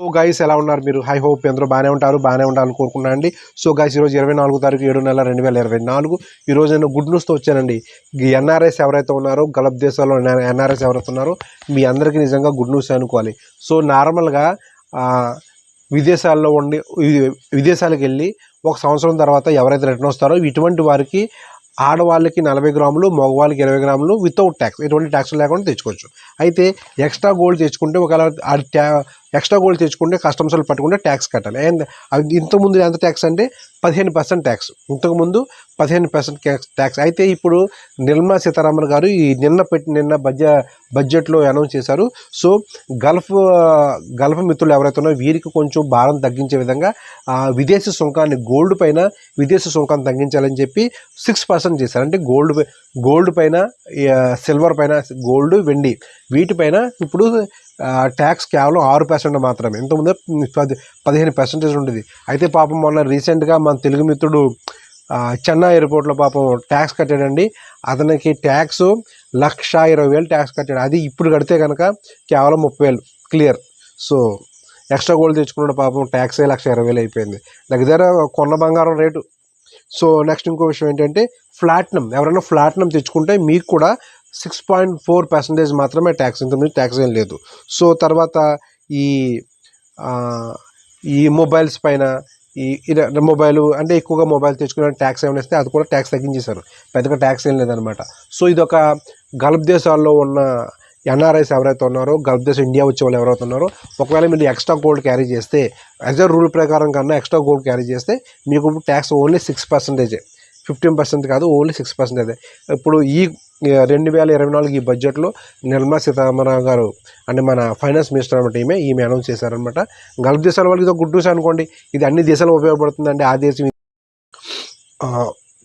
So guys ఎలా ఉన్నారు మీరు? హై హోప్ అందరూ బాగానే ఉంటారు బాగానే ఉండాలని కోరుకున్నాను అండి. సో గైస్ ఈరోజు ఇరవై నాలుగు తారీఖు ఏడు నెల రెండు వేల ఇరవై నాలుగు. ఈరోజు నేను గుడ్ న్యూస్తో వచ్చానండి. ఎన్ఆర్ఎస్ ఎవరైతే ఉన్నారో గల్ఫ్ దేశాల్లో ఎన్ఆర్ఎస్ ఎవరైతే ఉన్నారో మీ అందరికీ నిజంగా గుడ్ న్యూస్ అనుకోవాలి. సో నార్మల్గా విదేశాల్లో ఉండి విదేశాలకు వెళ్ళి ఒక సంవత్సరం తర్వాత ఎవరైతే రిటర్న్ వస్తారో ఇటువంటి వారికి ఆడవాళ్ళకి నలభై గ్రాములు మగవాళ్ళకి ఇరవై గ్రాములు వితౌట్ ట్యాక్స్ ఎటువంటి ట్యాక్స్ లేకుండా తెచ్చుకోవచ్చు. అయితే ఎక్స్ట్రా గోల్డ్ తెచ్చుకుంటే ఒకవేళ ఆ ట్యా ఎక్స్ట్రా గోల్డ్ తెచ్చుకుంటే కస్టమ్స్లు పట్టుకుంటే ట్యాక్స్ కట్టాలి. అండ్ ఇంతకుముందు ఎంత ట్యాక్స్ అంటే పదిహేను పర్సెంట్ ట్యాక్స్. ఇంతకుముందు పదిహేను పర్సెంట్ ట్యాక్స్. అయితే ఇప్పుడు నిర్మలా సీతారామన్ గారు ఈ నిన్న పెట్టి నిన్న బడ్జెట్ బడ్జెట్లో అనౌన్స్ చేశారు. సో గల్ఫ్ గల్ఫ్ మిత్రులు ఎవరైతే ఉన్నారో వీరికి కొంచెం భారం తగ్గించే విధంగా ఆ, విదేశీ సుంకాన్ని గోల్డ్ పైన విదేశీ సుంకాన్ని తగ్గించాలని చెప్పి సిక్స్ పర్సెంట్ చేశారు. అంటే గోల్డ్ గోల్డ్ పైన సిల్వర్ పైన గోల్డ్ వెండి వీటిపైన ఇప్పుడు ట్యాక్స్ కేవలం ఆరు పర్సెంట్ మాత్రమే. ఇంతకుముందు పది పదిహేను పర్సెంటేజ్ ఉండేది. అయితే పాపం మొన్న రీసెంట్గా మన తెలుగు మిత్రుడు చెన్నై ఎయిర్పోర్ట్లో పాపం ట్యాక్స్ కట్టాడండి. అతనికి ట్యాక్స్ లక్ష ఇరవై వేలు ట్యాక్స్ కట్టాడు. అది ఇప్పుడు కడితే కనుక కేవలం ముప్పై వేలు. క్లియర్ సో ఎక్స్ట్రా గోల్డ్ తెచ్చుకున్నాడు పాపం. ట్యాక్సే లక్ష ఇరవై వేలు అయిపోయింది. దగ్గర కొన్న బంగారం రేటు. సో నెక్స్ట్ ఇంకో విషయం ఏంటంటే ఫ్లాట్నం ఎవరైనా ఫ్లాట్నం తెచ్చుకుంటే మీకు కూడా సిక్స్ పాయింట్ ఫోర్ పర్సెంటేజ్ మాత్రమే ట్యాక్స్ ఇంతకుముందు ట్యాక్స్ ఏం లేదు. సో తర్వాత ఈ ఈ మొబైల్స్ పైన ఈ మొబైల్ అంటే ఎక్కువగా మొబైల్ తెచ్చుకునే ట్యాక్స్ ఏమైనా ఇస్తే అది కూడా ట్యాక్స్ తగ్గించేశారు. పెద్దగా ట్యాక్స్ ఏం లేదనమాట సో ఇది ఒక గల్ఫ్ దేశాల్లో ఉన్న ఎన్ఆర్ఐస్ ఎవరైతే ఉన్నారో గల్ఫ్ దేశం ఇండియా వచ్చే వాళ్ళు ఎవరైతే ఉన్నారో ఒకవేళ మీరు ఎక్స్ట్రా గోల్డ్ క్యారీ చేస్తే యాజ్ అ రూల్ ప్రకారం కన్నా ఎక్స్ట్రా గోల్డ్ క్యారీ చేస్తే మీకు ట్యాక్స్ ఓన్లీ సిక్స్ పర్సెంటేజే ఫిఫ్టీన్ పర్సెంట్ కాదు ఓన్లీ సిక్స్ పర్సెంటేజ్ ఇప్పుడు ఈ రెండు వేల ఇరవై నాలుగు ఈ బడ్జెట్లో నిర్మలా సీతారామరావు గారు అంటే మన ఫైనాన్స్ మినిస్టర్ అనమాట ఈమె ఈమె అనౌన్స్ చేశారనమాట గల్ఫ్ దేశాల వాళ్ళకి ఇది గుడ్ న్యూస్ అనుకోండి. ఇది అన్ని దేశాలు ఉపయోగపడుతుందండి. ఆ దేశం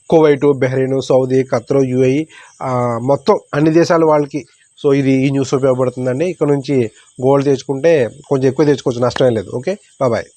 Kuwait Bahrain Saudi Qatar UAE మొత్తం అన్ని దేశాల వాళ్ళకి సో ఇది ఈ న్యూస్ ఉపయోగపడుతుందండి. ఇక్కడ నుంచి గోల్డ్ తెచ్చుకుంటే కొంచెం ఎక్కువ తెచ్చుకోవచ్చు. నష్టం లేదు. ఓకే? బాయ్.